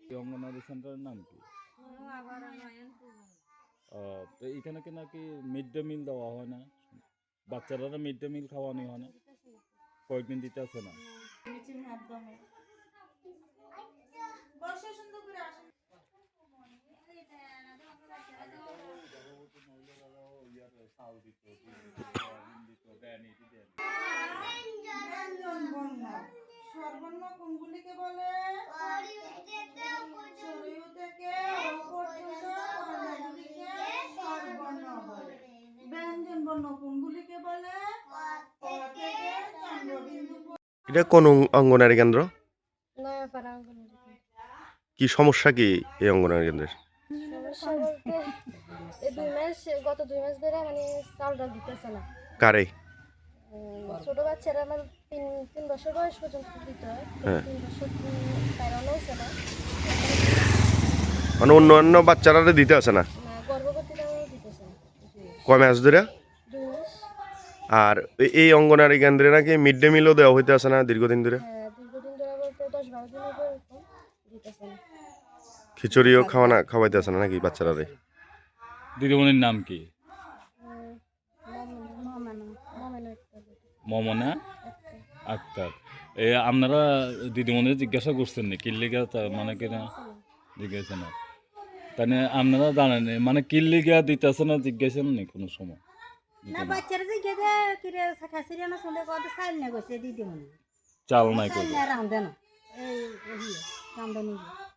অঙ্গনওয়াড়ি সেন্টারের নাম কি? তো এখানে কি নাকি মিড ডে মিল দেওয়া হয় না? বাচ্চারা মিড ডে মিল খাওয়ানো হয় না? কয়েকদিন দিতে আসে না? নিচের মাধ্যমে বসে সুন্দর করে আসেন ব্যঞ্জন বর্ণ স্বরবর্ণ কোনগুলিকে বলে? থেকে ও পর্যন্ত বর্ণগুলিকে স্বরবর্ণ বলে। ব্যঞ্জন বর্ণ কোনগুলিকে বলে? থেকে চন্দ্রবিন্দু এটা কোন অঙ্গনারী কেন্দ্র? কি সমস্যা কি এই অঙ্গনারী কেন্দ্রের? দুই মাস গত দুই মাস ধরে মানে চাউলটা দিতেছে না। কারে? ছোট বাচ্চারা আমার তিন তিন বছর বয়স পর্যন্ত দিতে। হয়। হ্যাঁ। তিন বছর বাইরানো হয়েছে না। মানে অন্য অন্য বাচ্চারা দিতে আসে না? কয় মাস ধরে? আর এই অঙ্গনারী কেন্দ্রে নাকি মিড ডে মিলও দেওয়া হইতে আসে না দীর্ঘদিন ধরে? হ্যাঁ এরকম দিতেছে না। খিচুড়িও খাওয়ানা খাওয়াইতে আসে না নাকি বাচ্চারারে? দিদিমণির নাম কি উম, মমেনা মমেনা একটা বেটি, মমনা আক্তার। এ আপনারা দিদিমণির জিজ্ঞাসা করছেন নি কিল্লিগা মানে কিনা? জিজ্ঞাসা না তাহলে আপনারা জানেন মানে কিল্লিগা দিতেছে না জিজ্ঞাসা নি কোনো সময়? না বাচ্চারা যে কিরে খাসিরে না শুনলে কত চাইল না গেছে দিদি চাল নাই না। এই নিয়ে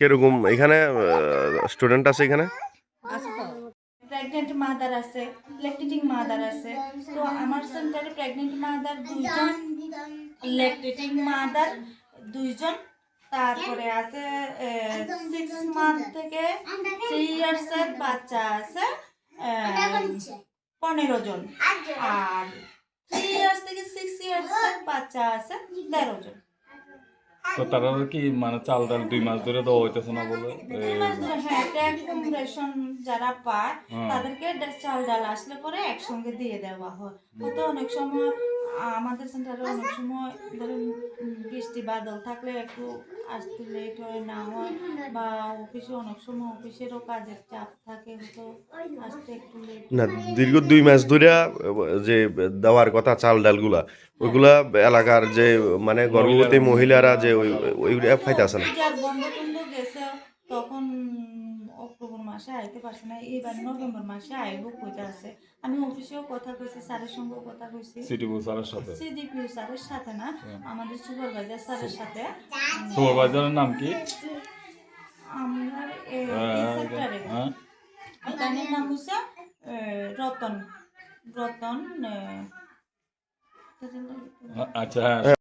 কীরকম এখানে স্টুডেন্ট আছে এখানে? প্রেগনেন্ট মাদার আছে ল্যাকটেটিং মাদার আছে। তো আমার সেন্টারে প্রেগনেন্ট মাদার দুইজন ল্যাকটেটিং মাদার দুইজন। তারপরে আছে সিক্স মান্থ থেকে থ্রি ইয়ার্সের বাচ্চা আছে পনেরো জন। আর থ্রি ইয়ার্স থেকে সিক্স ইয়ার্সের বাচ্চা আছে, তেরো জন। তো তারা কি মানে চাল ডাল দুই মাস ধরে দেওয়া হইতেছে না বলে? ধরে হ্যাঁ রেশন যারা পায় হ্যাঁ। তাদেরকে চাল ডাল আসলে পরে একসঙ্গে দিয়ে দেওয়া হয়। হয়তো অনেক সময় আমাদের সেন্টারে অনেক সময় ধরুন বৃষ্টি বাদল থাকলে একটু আসতে লেট হয় না হয় বা অফিসে অনেক সময় অফিসেরও কাজের চাপ থাকে তো আসতে একটু লেট না দীর্ঘ দুই মাস ধরে যে দেওয়ার কথা চাল ডালগুলা ওইগুলা এলাকার যে মানে গর্ভবতী মহিলারা যে ওই ওইগুলা ফাইতে আসে না। বন্ধ টন্ধ গেছে তখন মাসে আইতে পারছে না এবার নভেম্বর মাসে আইব কইতে আছে। আমি অফিসেও কথা কইছি স্যারের সঙ্গেও কথা কইছি। সিটি স্যারের সাথে? সিডিপিও স্যারের সাথে না আমাদের সুপারভাইজার স্যারের সাথে। সুপারভাইজারের নাম কি? আমরা এই সেক্টরে হ্যাঁ। এখানের নাম হচ্ছে এ, রতন। রতন আচ্ছা হ্যাঁ।